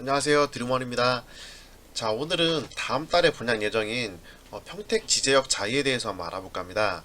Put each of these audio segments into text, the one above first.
안녕하세요. 드림원입니다. 자 오늘은 다음 달에 분양 예정인 어, 평택 지제역 자이에 대해서 한번 알아볼까 합니다.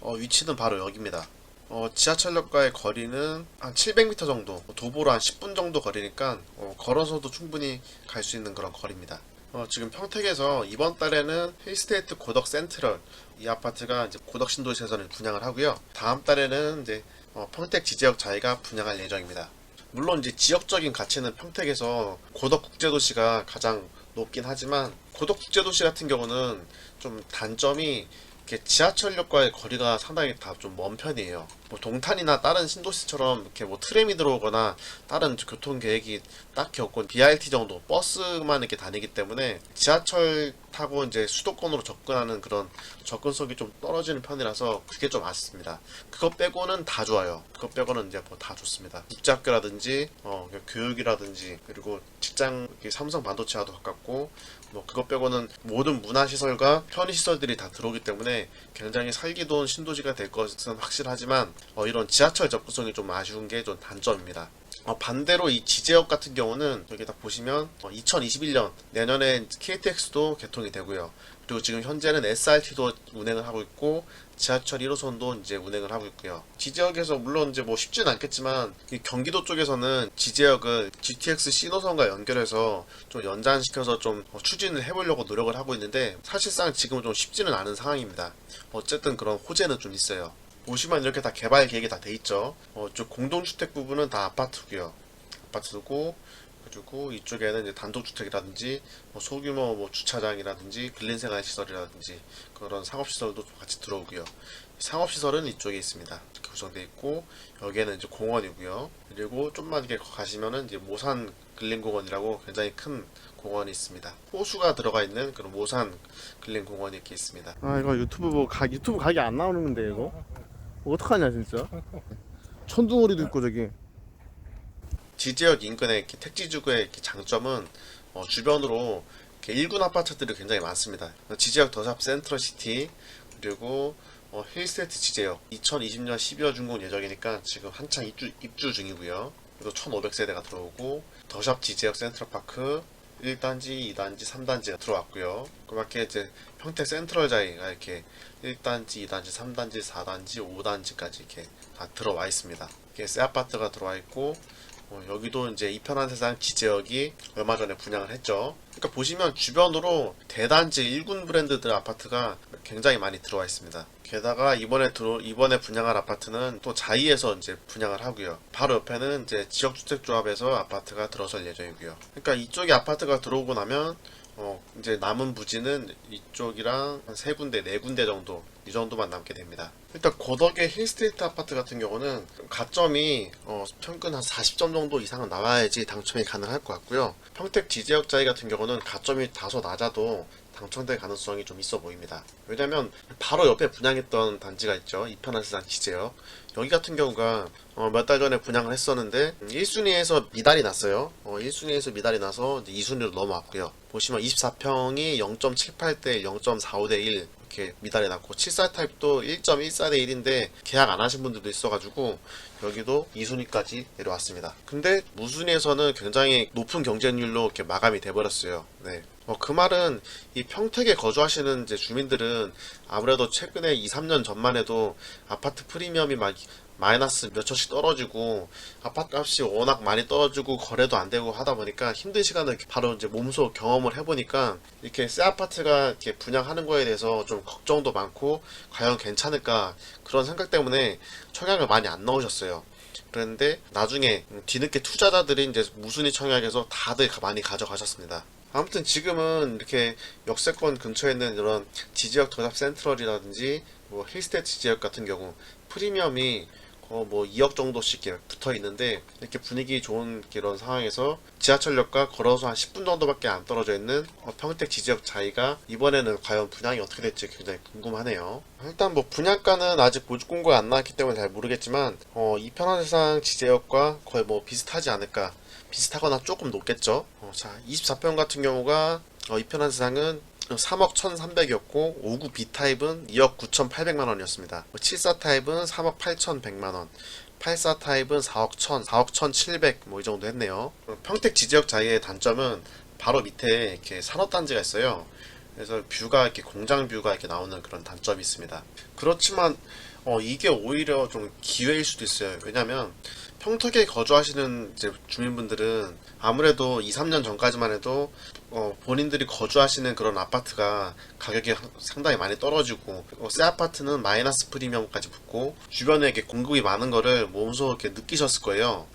어, 위치는 바로 여기입니다. 어, 지하철역과의 거리는 한 700m 정도 도보로 한 10분 정도 거리니까 어, 걸어서도 충분히 갈 수 있는 그런 거리입니다. 어, 지금 평택에서 이번 달에는 힐스테이트 고덕 센트럴 이 아파트가 이제 고덕 신도시에서는 분양을 하고요. 다음 달에는 이제 어, 평택 지제역 자이가 분양할 예정입니다 물론 이제 지역적인 가치는 평택에서 고덕 국제도시가 가장 높긴 하지만 고덕 국제도시 같은 경우는 좀 단점이 이렇게 지하철역과의 거리가 상당히 다 좀 먼 편이에요. 뭐 동탄이나 다른 신도시처럼 이렇게 뭐 트램이 들어오거나 다른 교통 계획이 딱히 없고 BRT 정도 버스만 이렇게 다니기 때문에 지하철 타고 이제 수도권으로 접근하는 그런 접근성이 좀 떨어지는 편이라서 그게 좀 아쉽습니다. 그거 빼고는 다 좋아요. 그거 빼고는 이제 뭐 다 좋습니다. 국제학교라든지 어, 교육이라든지 그리고 직장 삼성 반도체와도 가깝고 뭐 그것 빼고는 모든 문화시설과 편의시설들이 다 들어오기 때문에 굉장히 살기 좋은 신도시가 될 것은 확실하지만 어, 이런 지하철 접근성이 좀 아쉬운 게 좀 단점입니다. 어, 반대로 이 지제역 같은 경우는 여기 딱 보시면 2021년 내년에 KTX도 개통이 되고요. 그리고 지금 현재는 SRT도 운행을 하고 있고 지하철 1호선도 이제 운행을 하고 있고요. 지지역에서 물론 이제 뭐 쉽지는 않겠지만 이 경기도 쪽에서는 지지역을 GTX 신호선과 연결해서 좀 연장시켜서 좀 어, 추진을 해보려고 노력을 하고 있는데 사실상 지금은 좀 쉽지는 않은 상황입니다. 어쨌든 그런 호재는 좀 있어요. 보시면 이렇게 다 개발 계획이 다 돼 있죠. 어, 저 공동주택 부분은 다 아파트고요. 아파트고 그리고 이쪽에는 이제 단독주택이라든지 뭐 소규모 뭐 주차장이라든지 근린생활 시설이라든지 그런 상업시설도 좀 같이 들어오고요. 상업시설은 이쪽에 있습니다. 이렇게 구성되어 있고 여기에는 이제 공원이고요. 그리고 좀만 이렇게 가시면은 이제 모산 근린공원이라고 굉장히 큰 공원이 있습니다. 호수가 들어가 있는 그런 모산 근린공원이 이렇게 있습니다. 아 이거 유튜브 뭐 각, 유튜브 각이 안 나오는데 이거 어떡하냐 진짜 천둥오리도 있고 저기 지지역 인근의 택지주구의 장점은 어, 주변으로 1군 아파트들이 굉장히 많습니다. 지지역 더샵 센트럴시티 그리고 어, 힐스테이트 지지역 2020년 12월 준공 예정이니까 지금 한창 입주, 입주 중이고요. 그래서 1,500세대가 들어오고 더샵 지지역 센트럴파크 1단지, 2단지, 3단지가 들어왔고요. 그 밖에 이제 평택 센트럴자이가 이렇게 1단지, 2단지, 3단지, 4단지, 5단지까지 이렇게 다 들어와 있습니다. 이게 새 아파트가 들어와 있고 어, 여기도 이제 이편한 세상 지지역이 얼마 전에 분양을 했죠. 그러니까 보시면 주변으로 대단지 1군 브랜드들 아파트가 굉장히 많이 들어와 있습니다. 게다가 이번에 들어 이번에 분양할 아파트는 또 자이에서 이제 분양을 하고요. 바로 옆에는 이제 지역주택조합에서 아파트가 들어설 예정이고요. 그러니까 이쪽에 아파트가 들어오고 나면 어 이제 남은 부지는 이쪽이랑 한 세 군데, 네 군데 정도 이 정도만 남게 됩니다. 일단 고덕의 힐스테이트 아파트 같은 경우는 가점이 어, 평균 한 40점 정도 이상은 나와야지 당첨이 가능할 것 같고요. 평택 지지역 자이 같은 경우는 가점이 다소 낮아도 당첨될 가능성이 좀 있어 보입니다. 왜냐면 바로 옆에 분양했던 단지가 있죠. 이편한 세상 지제역. 여기 같은 경우가 어, 몇 달 전에 분양을 했었는데 1순위에서 미달이 났어요. 어, 1순위에서 미달이 나서 2순위로 넘어왔고요. 보시면 24평이 0.78대 0.45대 1 이렇게 미달이 났고 74 타입도 1.14 대 1인데 계약 안 하신 분들도 있어가지고 여기도 2순위까지 내려왔습니다. 근데 무순위에서는 굉장히 높은 경쟁률로 이렇게 마감이 돼버렸어요. 네. 어, 그 말은 이 평택에 거주하시는 이제 주민들은 아무래도 최근에 2, 3년 전만 해도 아파트 프리미엄이 막 마이너스 몇 천씩 떨어지고 아파트 값이 워낙 많이 떨어지고 거래도 안 되고 하다 보니까 힘든 시간을 바로 이제 몸소 경험을 해보니까 이렇게 새 아파트가 이렇게 분양하는 거에 대해서 좀 걱정도 많고 과연 괜찮을까 그런 생각 때문에 청약을 많이 안 넣으셨어요. 그런데 나중에 뒤늦게 투자자들이 이제 무순위 청약에서 다들 가- 많이 가져가셨습니다. 아무튼 지금은 이렇게 역세권 근처에 있는 이런 지지역 더샵 센트럴이라든지 뭐 힐스테이트 지지역 같은 경우 프리미엄이 어, 뭐 2억 정도씩 붙어 있는데 이렇게 분위기 좋은 이런 상황에서 지하철역과 걸어서 한 10분 정도밖에 안 떨어져 있는 어, 평택 지지역 자이가 이번에는 과연 분양이 어떻게 될지 굉장히 궁금하네요. 일단 뭐 분양가는 아직 보직 공고가 안 나왔기 때문에 잘 모르겠지만 어, 이편한 세상 지지역과 거의 뭐 비슷하지 않을까 비슷하거나 조금 높겠죠. 어, 자 24평 같은 경우가 어, 이편한 세상은 3억 1,300이었고 59 B타입은 2억 9,800만 원이었습니다. 74 타입은 3억 8,100만 원. 84 타입은 4억 1000, 4억 1700 뭐 이 정도 했네요. 평택 지지역 자리의 단점은 바로 밑에 이렇게 산업단지가 있어요. 그래서 뷰가 이렇게 공장 뷰가 이렇게 나오는 그런 단점이 있습니다. 그렇지만 어, 이게 오히려 좀 기회일 수도 있어요. 왜냐면 평택에 거주하시는 이제 주민분들은 아무래도 2, 3년 전까지만 해도 어, 본인들이 거주하시는 그런 아파트가 가격이 하- 상당히 많이 떨어지고 어, 새 아파트는 마이너스 프리미엄까지 붙고 주변에 이렇게 공급이 많은 거를 몸소 이렇게 느끼셨을 거예요.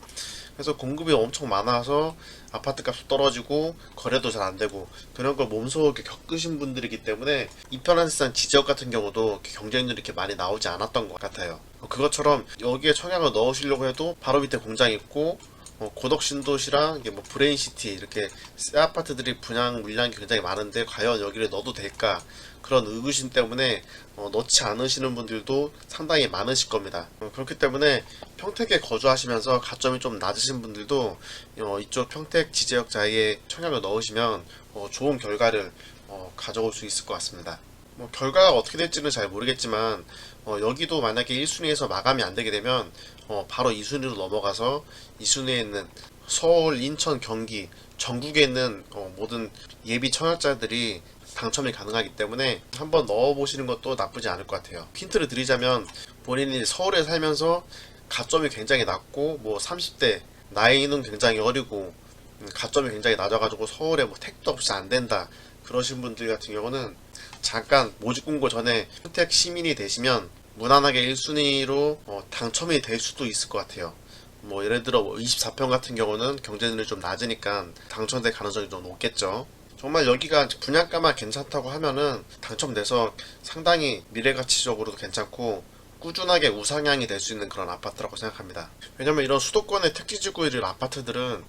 그래서 공급이 엄청 많아서 아파트 값도 떨어지고 거래도 잘 안 되고 그런 걸 몸소 겪으신 분들이기 때문에 이편한 세상 지지역 같은 경우도 경쟁률이 이렇게 많이 나오지 않았던 것 같아요. 어, 그것처럼 여기에 청약을 넣으시려고 해도 바로 밑에 공장이 있고 어, 고덕 신도시랑 뭐 브레인시티 이렇게 새 아파트들이 분양 물량이 굉장히 많은데 과연 여기를 넣어도 될까 그런 의구심 때문에 어, 넣지 않으시는 분들도 상당히 많으실 겁니다. 어, 그렇기 때문에 평택에 거주하시면서 가점이 좀 낮으신 분들도 어, 이쪽 평택 지지역 자리에 청약을 넣으시면 어, 좋은 결과를 어, 가져올 수 있을 것 같습니다. 뭐 결과가 어떻게 될지는 잘 모르겠지만 어, 여기도 만약에 1순위에서 마감이 안 되게 되면 어, 바로 2순위로 넘어가서 2순위에 있는 서울, 인천, 경기 전국에 있는 어, 모든 예비 청약자들이 당첨이 가능하기 때문에 한번 넣어보시는 것도 나쁘지 않을 것 같아요. 힌트를 드리자면 본인이 서울에 살면서 가점이 굉장히 낮고 뭐 30대 나이는 굉장히 어리고 음, 가점이 굉장히 낮아가지고 서울에 뭐 택도 없이 안 된다 그러신 분들 같은 경우는 잠깐 모집 공고 전에 선택 시민이 되시면 무난하게 1순위로 어, 당첨이 될 수도 있을 것 같아요. 뭐 예를 들어 24평 같은 경우는 경쟁률이 좀 낮으니까 당첨될 가능성이 좀 높겠죠. 정말 여기가 분양가만 괜찮다고 하면은 당첨돼서 상당히 미래 가치적으로도 괜찮고 꾸준하게 우상향이 될 수 있는 그런 아파트라고 생각합니다. 왜냐면 이런 수도권의 택지지구에 있는 아파트들은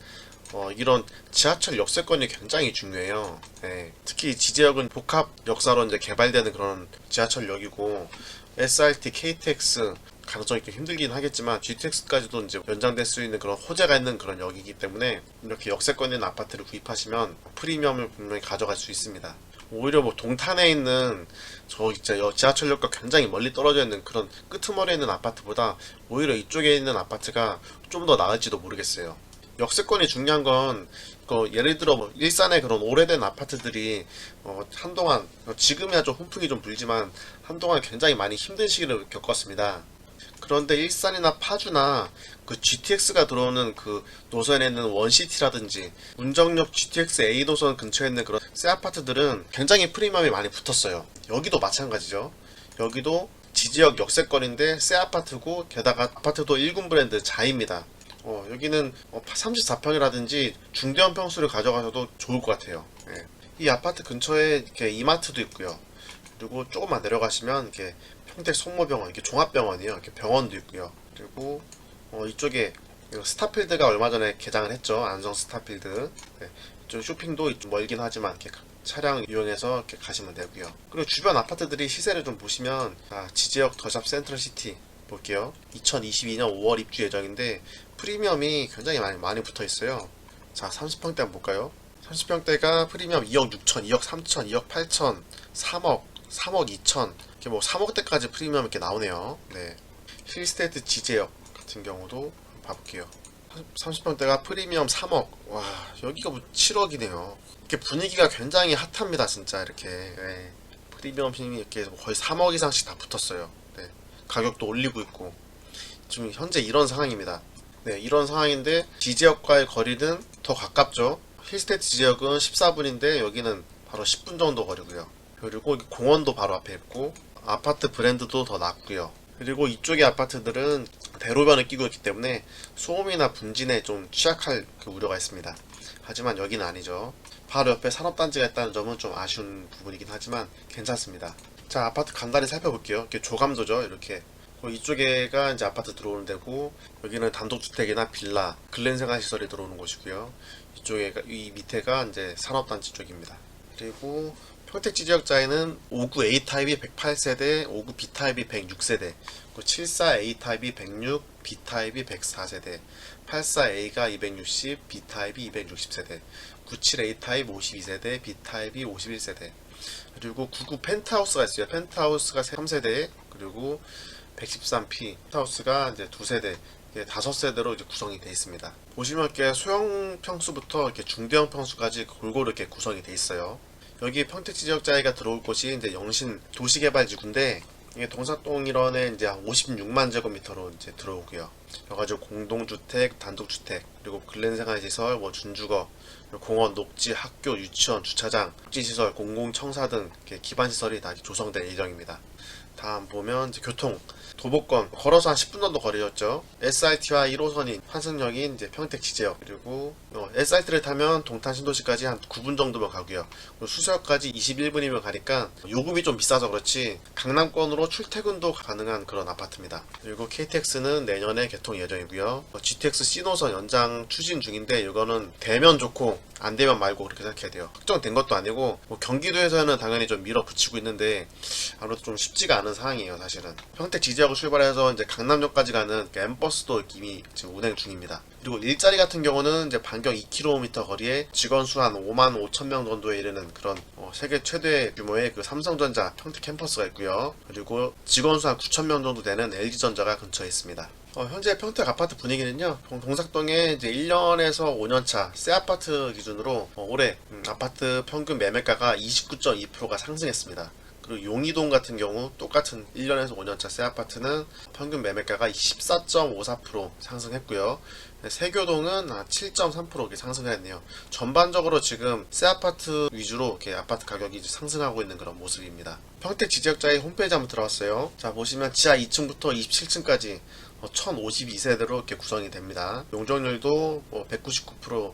어, 이런 지하철 역세권이 굉장히 중요해요. 네. 특히 지지역은 복합 역사로 이제 개발되는 그런 지하철역이고 SRT, KTX 가능성이 좀 힘들긴 하겠지만 GTX까지도 이제 연장될 수 있는 그런 호재가 있는 그런 역이기 때문에 이렇게 역세권 있는 아파트를 구입하시면 프리미엄을 분명히 가져갈 수 있습니다. 오히려 뭐 동탄에 있는 저 진짜 여- 지하철역과 굉장히 멀리 떨어져 있는 그런 끄트머리에 있는 아파트보다 오히려 이쪽에 있는 아파트가 좀 더 나을지도 모르겠어요. 역세권이 중요한 건 그 예를 들어 뭐 일산의 그런 오래된 아파트들이 어 한동안 어 지금이야 좀 훈풍이 좀 불지만 한동안 굉장히 많이 힘든 시기를 겪었습니다. 그런데 일산이나 파주나 그 GTX가 들어오는 그 노선에 있는 원시티라든지 운정역 GTX A 노선 근처에 있는 그런 새 아파트들은 굉장히 프리미엄이 많이 붙었어요. 여기도 마찬가지죠. 여기도 지지역 역세권인데 새 아파트고 게다가 아파트도 1군 브랜드 자입니다. 어, 여기는 34평이라든지 중대형 평수를 가져가셔도 좋을 것 같아요. 예. 이 아파트 근처에 이렇게 이마트도 있고요. 그리고 조금만 내려가시면 이렇게 평택 성모병원, 이렇게 종합병원이요. 이렇게 병원도 있고요. 그리고 어, 이쪽에 스타필드가 얼마 전에 개장을 했죠. 안성 스타필드. 네. 이쪽 쇼핑도 좀 멀긴 하지만 이렇게 차량 이용해서 이렇게 가시면 되고요. 그리고 주변 아파트들이 시세를 좀 보시면 아, 지지역 더샵 센트럴시티 볼게요. 2022년 5월 입주 예정인데 프리미엄이 굉장히 많이 많이 붙어 있어요. 자, 30평대 한번 볼까요? 30평대가 프리미엄 2억 6천, 2억 3천, 2억 8천, 3억, 3억 2천, 이렇게 뭐 3억대까지 프리미엄 이렇게 나오네요. 네. 힐스테이트 지제역 같은 경우도 봐볼게요. 30평대가 프리미엄 3억. 와, 여기가 뭐 7억이네요. 이렇게 분위기가 굉장히 핫합니다, 진짜 이렇게. 네. 프리미엄 힘이 이렇게 거의 3억 이상씩 다 붙었어요. 네. 가격도 올리고 있고. 지금 현재 이런 상황입니다. 네, 이런 상황인데 지지역과의 거리는 더 가깝죠. 힐스테이트 지지역은 14분인데 여기는 바로 10분 정도 거리고요. 그리고 공원도 바로 앞에 있고 아파트 브랜드도 더 낫고요. 그리고 이쪽의 아파트들은 대로변을 끼고 있기 때문에 소음이나 분진에 좀 취약할 그 우려가 있습니다. 하지만 여기는 아니죠. 바로 옆에 산업단지가 있다는 점은 좀 아쉬운 부분이긴 하지만 괜찮습니다. 자, 아파트 간단히 살펴볼게요. 이렇게 조감도죠. 이렇게. 그 이쪽에가 이제 아파트 들어오는 데고, 여기는 단독주택이나 빌라, 근린생활시설이 들어오는 곳이고요. 이쪽에, 이 밑에가 이제 산업단지 쪽입니다. 그리고 평택 지 지역자에는 59 A 타입이 108세대, 59 B 타입이 106세대, 74 A 타입이 106, B 타입이 104세대, 84 A가 260, B 타입이 260세대, 97 A 타입 52세대, B 타입이 51세대, 그리고 99 펜트하우스가 있어요. 펜트하우스가 3세대, 그리고 113P 펜트하우스가 이제 2세대, 예, 다섯 세대로 이제 구성이 되어 있습니다. 보시면 이렇게 소형 평수부터 이렇게 중대형 평수까지 골고루 이렇게 구성이 되어 있어요. 여기 평택 지역자회가 들어올 곳이 이제 영신 도시개발지구인데 이게 동사동 일원에 이제 한 56만 제곱미터로 이제 들어오고요. 여러 가지 공동주택, 단독주택, 그리고 근린생활시설, 뭐 준주거, 공원, 녹지, 학교, 유치원, 주차장, 복지시설, 공공청사 등 기반시설이 다 조성될 예정입니다. 다음 보면 이제 교통 도보권 걸어서 한 10분 정도 거리였죠. SRT와 1호선인 환승역인 이제 평택 지제역 그리고 어, SRT를 타면 동탄 신도시까지 한 9분 정도면 가고요. 수서역까지 21분이면 가니까 요금이 좀 비싸서 그렇지 강남권으로 출퇴근도 가능한 그런 아파트입니다. 그리고 KTX는 내년에 개통 예정이고요. 어, GTX C노선 연장 추진 중인데 이거는 되면 좋고 안 되면 말고 그렇게 생각해야 돼요. 확정된 것도 아니고 뭐 경기도에서는 당연히 좀 밀어붙이고 있는데 아무래도 좀 쉽지가 않은 상황이에요, 사실은. 평택 지지하고 출발해서 이제 강남역까지 가는 그 M버스도 이미 지금 운행 중입니다. 그리고 일자리 같은 경우는 이제 반경 2km 거리에 직원 수 한 5만 5천 명 정도에 이르는 그런 어, 세계 최대 규모의 그 삼성전자 평택 캠퍼스가 있고요. 그리고 직원 수 한 9천 명 정도 되는 LG전자가 근처에 있습니다. 어, 현재 평택 아파트 분위기는요, 동- 동삭동에 이제 1년에서 5년차 새 아파트 기준으로 어, 올해 음, 아파트 평균 매매가가 29.2%가 상승했습니다. 그리고 용의동 같은 경우 똑같은 1년에서 5년차 새 아파트는 평균 매매가가 14.54% 상승했고요. 네, 세교동은 7.3% 이렇게 상승을 했네요. 전반적으로 지금 새 아파트 위주로 이렇게 아파트 가격이 상승하고 있는 그런 모습입니다. 평택 지적자의 홈페이지 한번 들어왔어요. 자 보시면 지하 2층부터 27층까지 1052세대로 이렇게 구성이 됩니다. 용적률도 뭐 199%,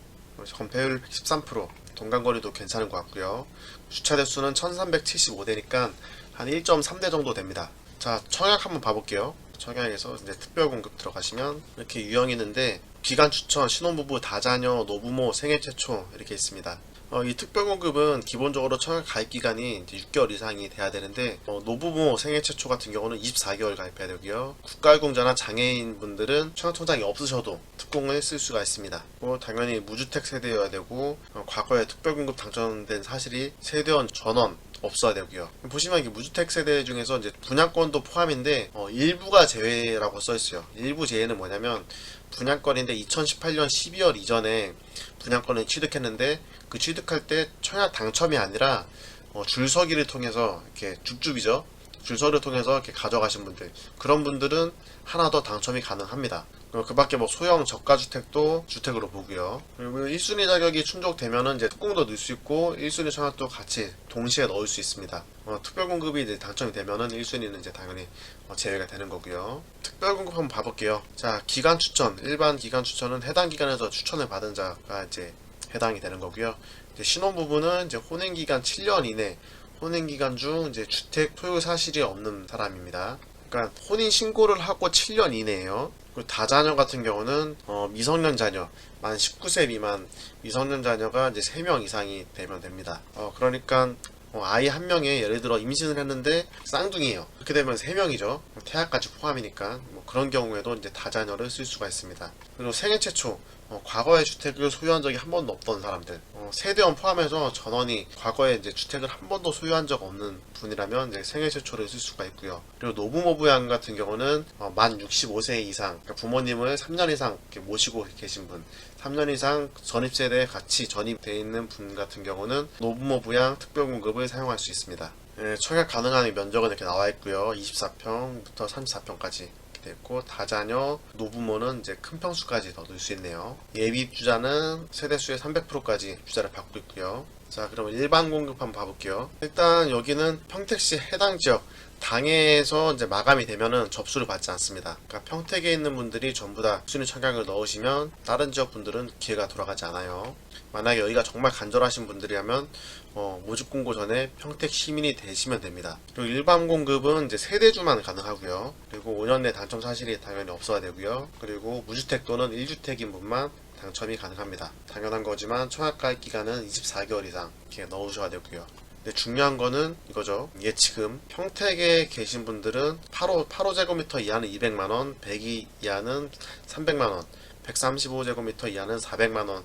건폐율 13%, 동간거리도 괜찮은 것 같고요. 주차 대수는 1375대니까 한 1.3대 정도 됩니다. 자, 청약 한번 봐볼게요. 청약에서 이제 특별 공급 들어가시면 이렇게 유형이 있는데 기간 추천, 신혼부부, 다자녀, 노부모, 생애 최초 이렇게 있습니다. 어, 이 특별 공급은 기본적으로 청약 가입 기간이 이제 6개월 이상이 돼야 되는데 어, 노부모 생애 최초 같은 경우는 24개월 가입해야 되고요. 국가유공자나 장애인 분들은 청약 통장이 없으셔도 특공을 쓸 수가 있습니다. 뭐 당연히 무주택 세대여야 되고 어, 과거에 특별 공급 당첨된 사실이 세대원 전원 없어야 되고요. 보시면 이게 무주택 세대 중에서 이제 분양권도 포함인데 어, 일부가 제외라고 써 있어요. 일부 제외는 뭐냐면 분양권인데 2018년 12월 이전에 분양권을 취득했는데 그 취득할 때 청약 당첨이 아니라 어, 줄서기를 통해서 이렇게 줍줍이죠. 줄서기를 통해서 이렇게 가져가신 분들 그런 분들은 하나 더 당첨이 가능합니다. 그 밖에 뭐 소형 저가 주택도 주택으로 보고요. 그리고 1순위 자격이 충족되면은 이제 특공도 넣을 수 있고 1순위 청약도 같이 동시에 넣을 수 있습니다. 어, 특별 공급이 이제 당첨이 되면은 1순위는 이제 당연히 어, 제외가 되는 거고요. 특별 공급 한번 봐볼게요. 자, 기간 추천. 일반 기간 추천은 해당 기간에서 추천을 받은 자가 이제 해당이 되는 거고요. 이제 신혼 부부는 이제 혼행 기간 7년 이내, 혼행 기간 중 이제 주택 소유 사실이 없는 사람입니다. 그러니까 혼인 신고를 하고 7년 이내에요. 그리고 다자녀 같은 경우는 어, 미성년 자녀, 만 19세 미만 미성년 자녀가 이제 3명 이상이 되면 됩니다. 어, 그러니까 어, 아이 한 명에 예를 들어 임신을 했는데 쌍둥이에요. 그렇게 되면 3명이죠. 태아까지 포함이니까 뭐 그런 경우에도 이제 다자녀를 쓸 수가 있습니다. 그리고 생애 최초 어, 과거에 주택을 소유한 적이 한 번도 없던 사람들 어, 세대원 포함해서 전원이 과거에 이제 주택을 한 번도 소유한 적 없는 분이라면 이제 생애 최초를 쓸 수가 있고요. 그리고 노부모 부양 같은 경우는 어, 만 65세 이상 그러니까 부모님을 3년 이상 이렇게 모시고 계신 분 3년 이상 전입세대에 같이 전입되어 있는 분 같은 경우는 노부모 부양 특별공급을 사용할 수 있습니다. 예, 청약 가능한 면적은 이렇게 나와 있고요. 24평부터 34평까지 있고 다자녀 노부모는 이제 큰 평수까지 더 넣을 수 있네요. 예비 입주자는 세대수의 300%까지 주자를 받고 있고요. 자, 그러면 일반 공급 한번 봐볼게요. 일단 여기는 평택시 해당 지역 당에서 이제 마감이 되면은 접수를 받지 않습니다. 그러니까 평택에 있는 분들이 전부 다 순위 청약을 넣으시면 다른 지역 분들은 기회가 돌아가지 않아요. 만약에 여기가 정말 간절하신 분들이라면 어, 모집 공고 전에 평택 시민이 되시면 됩니다. 그리고 일반 공급은 이제 세대주만 가능하고요. 그리고 5년 내 당첨 사실이 당연히 없어야 되고요. 그리고 무주택 또는 1주택인 분만 당첨이 가능합니다. 당연한 거지만 청약 가입 기간은 24개월 이상 이렇게 넣으셔야 되고요. 근데 중요한 거는 이거죠. 예치금. 평택에 계신 분들은 8호, 8호제곱미터 이하는 200만원, 102 이하는 300만원, 135제곱미터 이하는 400만원.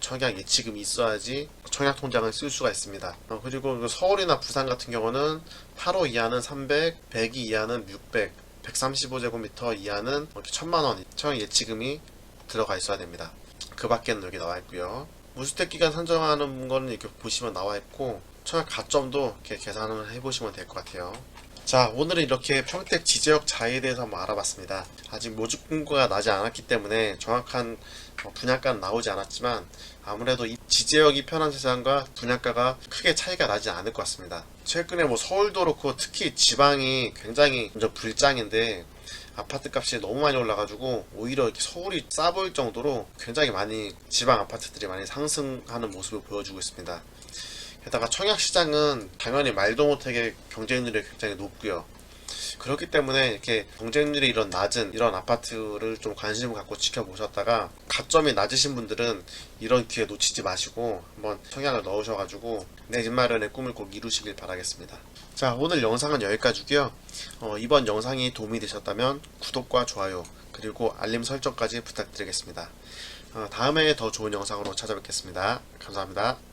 청약 예치금이 있어야지 청약 통장을 쓸 수가 있습니다. 어, 그리고 그 서울이나 부산 같은 경우는 8호 이하는 300, 102 이하는 600, 135제곱미터 이하는 이렇게 천만 원 처형 예치금이 들어가 있어야 됩니다. 그 밖에는 여기 나와 있고요. 무주택 기간 산정하는 거는 이렇게 보시면 나와 있고 청약 가점도 이렇게 계산을 해보시면 될 것 같아요. 자 오늘은 이렇게 평택 지지역 자에 대해서 한번 알아봤습니다. 아직 모집 공고가 나지 않았기 때문에 정확한 어, 분양가는 나오지 않았지만 아무래도 이 지지역이 편한 세상과 분양가가 크게 차이가 나지 않을 것 같습니다. 최근에 뭐 서울도 그렇고 특히 지방이 굉장히 불장인데 아파트 값이 너무 많이 올라가지고 오히려 이렇게 서울이 싸 보일 정도로 굉장히 많이 지방 아파트들이 많이 상승하는 모습을 보여주고 있습니다. 게다가 청약 시장은 당연히 말도 못하게 경쟁률이 굉장히 높고요. 그렇기 때문에 이렇게 경쟁률이 이런 낮은 이런 아파트를 좀 관심을 갖고 지켜보셨다가 가점이 낮으신 분들은 이런 기회 놓치지 마시고 한번 청약을 넣으셔가지고 내 집 마련의 꿈을 꼭 이루시길 바라겠습니다. 자 오늘 영상은 여기까지고요. 어, 이번 영상이 도움이 되셨다면 구독과 좋아요 그리고 알림 설정까지 부탁드리겠습니다. 어, 다음에 더 좋은 영상으로 찾아뵙겠습니다. 감사합니다.